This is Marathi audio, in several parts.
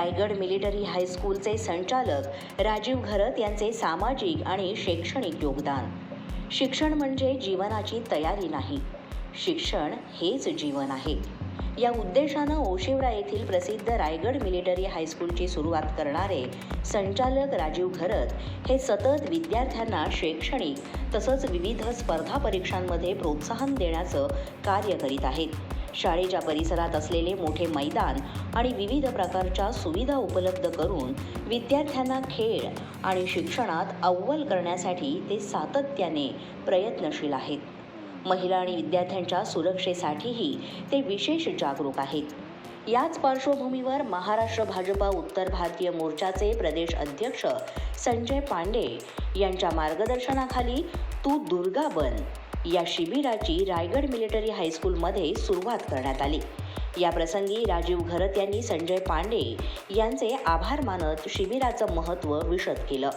रायगड मिलिटरी हायस्कूलचे संचालक राजीव घरत यांचे सामाजिक आणि शैक्षणिक योगदान. शिक्षण म्हणजे जीवनाची तयारी नाही. शिक्षण हेच जीवन आहे. या उद्देशानं ओशिवरा येथील प्रसिद्ध रायगड मिलिटरी हायस्कूलची सुरुवात करणारे संचालक राजीव घरत हे सतत विद्यार्थ्यांना शैक्षणिक तसंच विविध स्पर्धा परीक्षांमध्ये प्रोत्साहन देण्याचं कार्य करीत आहेत. शाळेच्या परिसरात असलेले मोठे मैदान आणि विविध प्रकारच्या सुविधा उपलब्ध करून विद्यार्थ्यांना खेळ आणि शिक्षणात अव्वल करण्यासाठी ते सातत्याने प्रयत्नशील आहेत. महिला आणि विद्यार्थ्यांच्या सुरक्षेसाठीही ते विशेष जागरूक आहेत. याच पार्श्वभूमीवर महाराष्ट्र भाजपा उत्तर भारतीय मोर्चाचे प्रदेश अध्यक्ष संजय पांडे यांच्या मार्गदर्शनाखाली तू दुर्गा बन या शिबिराची रायगड मिलिटरी हायस्कूलमध्ये सुरुवात करण्यात आली. या प्रसंगी राजीव घरत यांनी संजय पांडे यांचे आभार मानत शिबिराचं महत्त्व विशद केलं.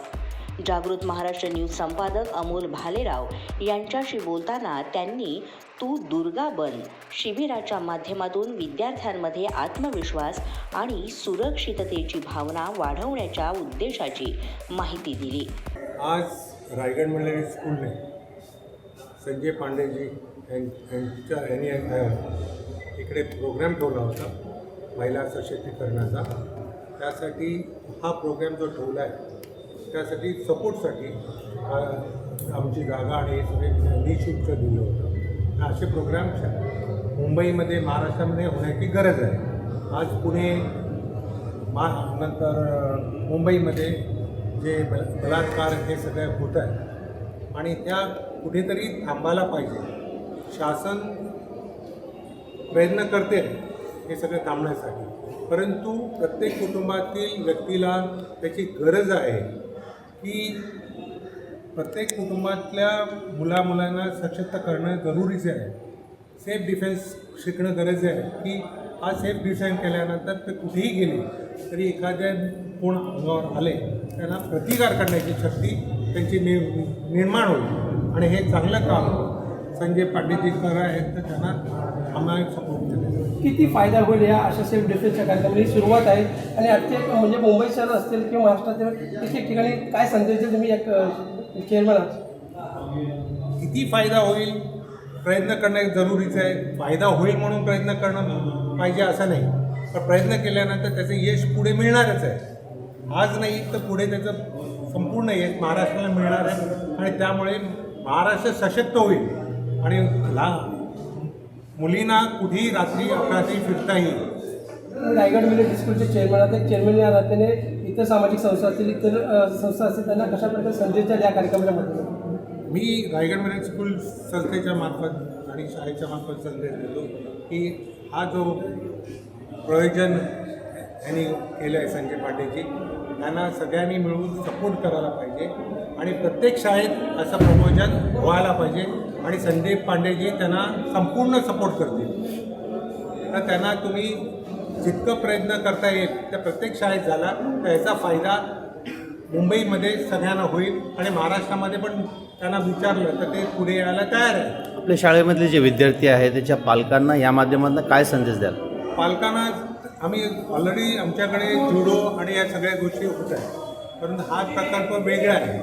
जागृत महाराष्ट्र न्यूज संपादक अमोल भालेराव यांच्याशी बोलताना त्यांनी तू दुर्गा बन. शिबिराच्या माध्यमातून विद्यार्थ्यांमध्ये आत्मविश्वास आणि सुरक्षिततेची भावना वाढवण्याच्या उद्देशाची माहिती दिली. आज रायगड मिलिटरी स्कूलने संजय पांडेजी यांच्या यांनी इकडे प्रोग्राम ठेवला होता महिला सशक्तीकरणाचा. त्यासाठी हा प्रोग्राम जो ठेवला आहे त्यासाठी सपोर्टसाठी आमची जागा आणि हे सगळे निशुल्क दिलं होतं असे प्रोग्राम मुंबईमध्ये महाराष्ट्रामध्ये होण्याची गरज आहे. आज पुणे मा नंतर मुंबईमध्ये जे बल बलात्कार हे सगळं होत आहे. आणि त्या कुठेतरी थांबायला पाहिजे. शासन प्रयत्न करते हे सगळं थांबण्यासाठी. परंतु प्रत्येक कुटुंबातील व्यक्तीला त्याची गरज आहे की प्रत्येक कुटुंबातल्या मुला मुलांना सशक्त करणं जरुरीचं आहे. सेफ डिफेन्स शिकणं गरजेचं आहे की हा सेफ डिफेन्स केल्यानंतर ते कुठेही गेले तरी एखाद्या कोण अंगावर आले त्यांना प्रतिकार करण्याची शक्ती त्यांची नि निर्माण होईल. आणि हे चांगलं काम संजय पांडेजी करत आहेत तर त्यांना आम्हाला सपोर्ट केले. किती फायदा होईल या अशा सेल्फ डिफेन्सच्या कार्यक्रमाची? ही सुरुवात आहे. आणि आजचे म्हणजे मुंबई शहर असतील किंवा महाराष्ट्रातील किती ठिकाणी काय संदेश तुम्ही एक चेअरमन आहात? किती फायदा होईल? प्रयत्न करणं जरुरीचं आहे. फायदा होईल म्हणून प्रयत्न करणं पाहिजे असं नाही. पण प्रयत्न केल्यानंतर त्याचं यश पुढे मिळणारच आहे. आज नाही तर पुढे त्याचं संपूर्ण यश महाराष्ट्राला मिळणार आहे. आणि त्यामुळे महाराष्ट्र सशक्त होईल. आणि लहान मुलींना कुठेही रात्री अपरात्री फिरता येईल रायगड मिलिटरी स्कूलचे चेअरमन आहात. चेअरमन या नात्याने इतर सामाजिक संस्था असतील इतर संस्था असतील त्यांना कशा प्रकारे संदेश या कार्यक्रमाच्या माध्यमातून? मी रायगड मिलिटरी स्कूल संस्थेच्या मार्फत आणि शाळेच्या मार्फत संदेश देतो की हा जो प्रयोजन यांनी केलं आहे संजय पांडेजी त्यांना सगळ्यांनी मिळून सपोर्ट करायला पाहिजे. आणि प्रत्येक शाळेत असं प्रमोशन व्हायला पाहिजे. आणि संजय पांडेजी त्यांना संपूर्ण सपोर्ट करतील. तर त्यांना तुम्ही जितकं प्रयत्न करता येईल त्या प्रत्येक शाळेत झाला तर याचा फायदा मुंबईमध्ये सगळ्यांना होईल. आणि महाराष्ट्रामध्ये पण त्यांना विचारलं तर ते पुढे यायला तयार आहे आपल्या शाळेमधले जे विद्यार्थी आहेत त्याच्या पालकांना या माध्यमातून काय संदेश द्याल? पालकांना आम्ही ऑलरेडी आमच्याकडे जुडो आणि या सगळ्या गोष्टी होत आहेत. परंतु हा प्रकल्प वेगळा आहे.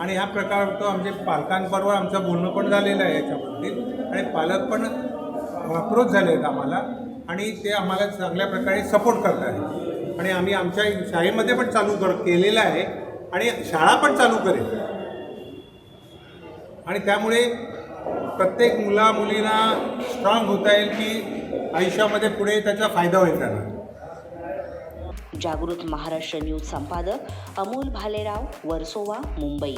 आणि हा प्रकार तो आमचे पालकांबरोबर आमचं बोलणं पण झालेलं आहे याच्याबद्दल आणि पालक पण अप्रोच झाले आहेत आम्हाला. आणि ते आम्हाला चांगल्या प्रकारे सपोर्ट करत आहेत. आणि आम्ही आमच्या शाळेमध्ये पण चालू कर केलेलं आहे. आणि शाळा पण चालू करेल. आणि त्यामुळे प्रत्येक मुला मुलींना स्ट्रॉंग होता येईल की आयुष्यामध्ये पुढे त्याचा फायदा होईल त्यांना. जागृत महाराष्ट्र न्यूज संपादक अमोल भालेराव वर्सोवा मुंबई.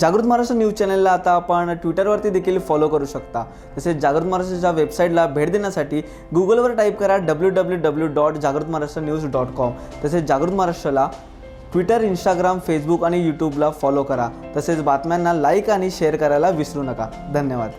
जागृत महाराष्ट्र न्यूज चॅनलला आता आपण ट्विटरवरती देखील फॉलो करू शकता. तसेच जागृत महाराष्ट्राच्या वेबसाईटला भेट देण्यासाठी गुगलवर टाईप करा डब्ल्यू डब्ल्यू डब्ल्यू डॉट जागृत महाराष्ट्र न्यूज डॉट कॉम तसेच जागृत महाराष्ट्राला ट्विटर इंस्टाग्राम फेसबुक आणि यूट्यूबला फॉलो करा. तसेच बातम्यांना लाईक आणि शेअर करायला विसरू नका. धन्यवाद.